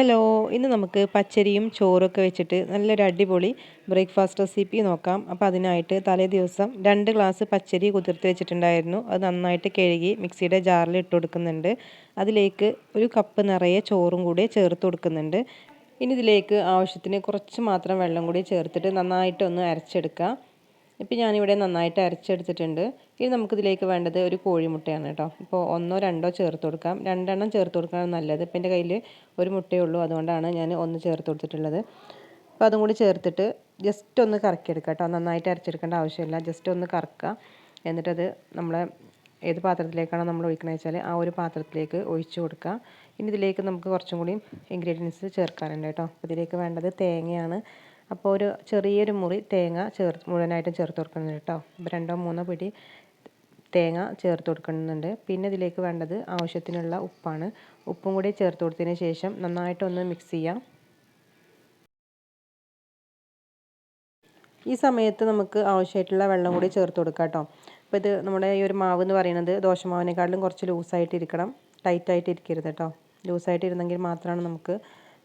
Hello ഇന്ന് നമുക്ക് പച്ചരിയും ചോറൊക്കെ വെച്ചിട്ട് നല്ലൊരു അടിപൊളി ബ്രേക്ക്ഫാസ്റ്റ് റെസിപ്പി നോക്കാം. അപ്പോൾ അതിനായിട്ട് തലേ ദിവസം രണ്ട് ഗ്ലാസ് പച്ചരി കുതിർത്ത് വെച്ചിട്ടുണ്ടായിരുന്നു. അത് നന്നായിട്ട് കഴുകി മിക്സിയുടെ ജാറിൽ ഇട്ട് കൊടുക്കുന്നുണ്ട്. അതിലേക്ക് ഒരു കപ്പ് നിറയെ ചോറും കൂടി ചേർത്ത് കൊടുക്കുന്നുണ്ട്. ഇനി ഇതിലേക്ക് ആവശ്യത്തിന് കുറച്ച് മാത്രം വെള്ളം കൂടി ചേർത്തിട്ട് നന്നായിട്ടൊന്ന് അരച്ചെടുക്കുക ഇപ്പം ഞാനിവിടെ നന്നായിട്ട് അരച്ചെടുത്തിട്ടുണ്ട്. ഇനി നമുക്കിതിലേക്ക് വേണ്ടത് ഒരു കോഴിമുട്ടയാണ് കേട്ടോ. ഇപ്പോൾ ഒന്നോ രണ്ടോ ചേർത്ത് കൊടുക്കാം. രണ്ടെണ്ണം ചേർത്ത് കൊടുക്കുകയാണ് നല്ലത്. ഇപ്പം എന്റെ കയ്യിൽ ഒരു മുട്ടയേ ഉള്ളൂ. അതുകൊണ്ടാണ് ഞാൻ ഒന്ന് ചേർത്ത് കൊടുത്തിട്ടുള്ളത്. അപ്പോൾ അതും കൂടി ചേർത്തിട്ട് ജസ്റ്റ് ഒന്ന് കറക്കിയെടുക്കുക കേട്ടോ. നന്നായിട്ട് അരച്ചെടുക്കേണ്ട ആവശ്യമില്ല. ജസ്റ്റ് ഒന്ന് കറക്കുക. എന്നിട്ടത് നമ്മൾ ഏത് പാത്രത്തിലേക്കാണോ നമ്മൾ ഒഴിക്കണമെന്ന് വെച്ചാൽ ആ ഒരു പാത്രത്തിലേക്ക് ഒഴിച്ചു കൊടുക്കുക. ഇനി ഇതിലേക്ക് നമുക്ക് കുറച്ചും കൂടി ഇൻഗ്രീഡിയൻസ് ചേർക്കാനുണ്ട് കേട്ടോ. അപ്പോൾ ഇതിലേക്ക് വേണ്ടത് തേങ്ങയാണ്. അപ്പോൾ ഒരു ചെറിയൊരു മുറി തേങ്ങ ചേർത്ത് മുഴുവനായിട്ടും ചേർത്ത് കൊടുക്കുന്നുണ്ട് കേട്ടോ. രണ്ടോ മൂന്നോ പിടി തേങ്ങ ചേർത്ത് കൊടുക്കുന്നുണ്ട്. പിന്നെ ഇതിലേക്ക് വേണ്ടത് ആവശ്യത്തിനുള്ള ഉപ്പാണ്. ഉപ്പും കൂടി ചേർത്ത് കൊടുത്തതിന് ശേഷം നന്നായിട്ടൊന്ന് മിക്സ് ചെയ്യാം. ഈ സമയത്ത് നമുക്ക് ആവശ്യമായിട്ടുള്ള വെള്ളം കൂടി ചേർത്ത് കൊടുക്കാം കേട്ടോ. അപ്പോൾ ഇത് നമ്മുടെ ഈ ഒരു മാവ് എന്ന് പറയുന്നത് ദോശമാവിനെക്കാട്ടിലും കുറച്ച് ലൂസായിട്ട് ഇരിക്കണം. ടൈറ്റായിട്ട് ഇരിക്കരുത് കേട്ടോ. ലൂസായിട്ട് ഇരുന്നെങ്കിൽ മാത്രമാണ് നമുക്ക്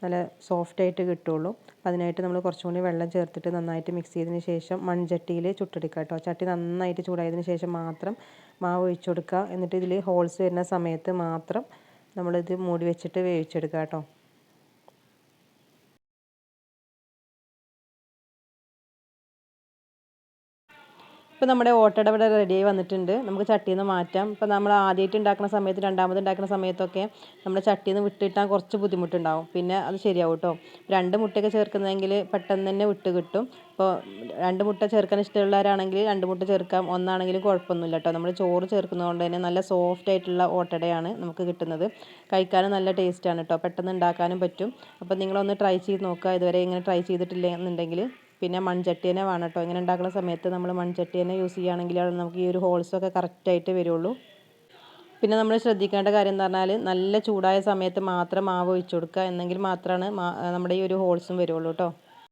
നല്ല സോഫ്റ്റായിട്ട് കിട്ടുള്ളൂ. അപ്പോൾ അതിനായിട്ട് നമ്മൾ കുറച്ചും കൂടി വെള്ളം ചേർത്തിട്ട് നന്നായിട്ട് മിക്സ് ചെയ്തതിന് ശേഷം മൺചട്ടിയിൽ ചുട്ടെടുക്കുക കേട്ടോ. ചട്ടി നന്നായിട്ട് ചൂടായതിന് ശേഷം മാത്രം മാവ് ഒഴിച്ചു കൊടുക്കുക എന്നിട്ട് ഇതിൽ ഹോൾസ് വരുന്ന സമയത്ത് മാത്രം നമ്മളിത് മൂടി വെച്ചിട്ട് വേവിച്ചെടുക്കുക കേട്ടോ. ഇപ്പോൾ നമ്മുടെ ഓട്ടട ഇവിടെ റെഡിയായി വന്നിട്ടുണ്ട്. നമുക്ക് ചട്ടിയിൽ നിന്ന് മാറ്റാം. ഇപ്പോൾ നമ്മൾ ആദ്യമായിട്ട് ഉണ്ടാക്കുന്ന സമയത്ത് രണ്ടാമത് ഉണ്ടാക്കുന്ന സമയത്തൊക്കെ നമ്മൾ ചട്ടിയിൽ നിന്ന് വിട്ടിട്ടാൽ കുറച്ച് ബുദ്ധിമുട്ടുണ്ടാവും. പിന്നെ അത് ശരിയാവും കേട്ടോ രണ്ട് മുട്ടയൊക്കെ ചേർക്കുന്നതെങ്കിൽ പെട്ടെന്ന് തന്നെ വിട്ട് കിട്ടും. ഇപ്പോൾ രണ്ട് മുട്ട ചേർക്കാൻ ഇഷ്ടമുള്ളവരാണെങ്കിൽ രണ്ട് മുട്ട ചേർക്കാം. ഒന്നാണെങ്കിലും കുഴപ്പമൊന്നുമില്ല കേട്ടോ നമ്മൾ ചോറ് ചേർക്കുന്നതുകൊണ്ട് തന്നെ നല്ല സോഫ്റ്റ് ആയിട്ടുള്ള ഓട്ടടയാണ് നമുക്ക് കിട്ടുന്നത്. കഴിക്കാനും നല്ല ടേസ്റ്റാണ് കേട്ടോ പെട്ടെന്ന് ഉണ്ടാക്കാനും പറ്റും. അപ്പോൾ നിങ്ങളൊന്ന് ട്രൈ ചെയ്ത് നോക്കുക. ഇതുവരെ ഇങ്ങനെ ട്രൈ ചെയ്തിട്ടില്ല എന്നുണ്ടെങ്കിൽ പിന്നെ മൺചട്ടി തന്നെ വേണം കേട്ടോ ഇങ്ങനെ ഉണ്ടാക്കുന്ന സമയത്ത് നമ്മൾ മൺചട്ടി തന്നെ യൂസ് ചെയ്യുകയാണെങ്കിലാണ് നമുക്ക് ഈ ഒരു ഹോൾസൊക്കെ കറക്റ്റായിട്ട് വരുള്ളൂ. പിന്നെ നമ്മൾ ശ്രദ്ധിക്കേണ്ട കാര്യം എന്ന് പറഞ്ഞാൽ നല്ല ചൂടായ സമയത്ത് മാത്രം മാവ് ഒഴിച്ചു കൊടുക്കുക. എന്നെങ്കിൽ മാത്രമാണ് നമ്മുടെ ഈ ഒരു ഹോൾസും വരുള്ളൂ കേട്ടോ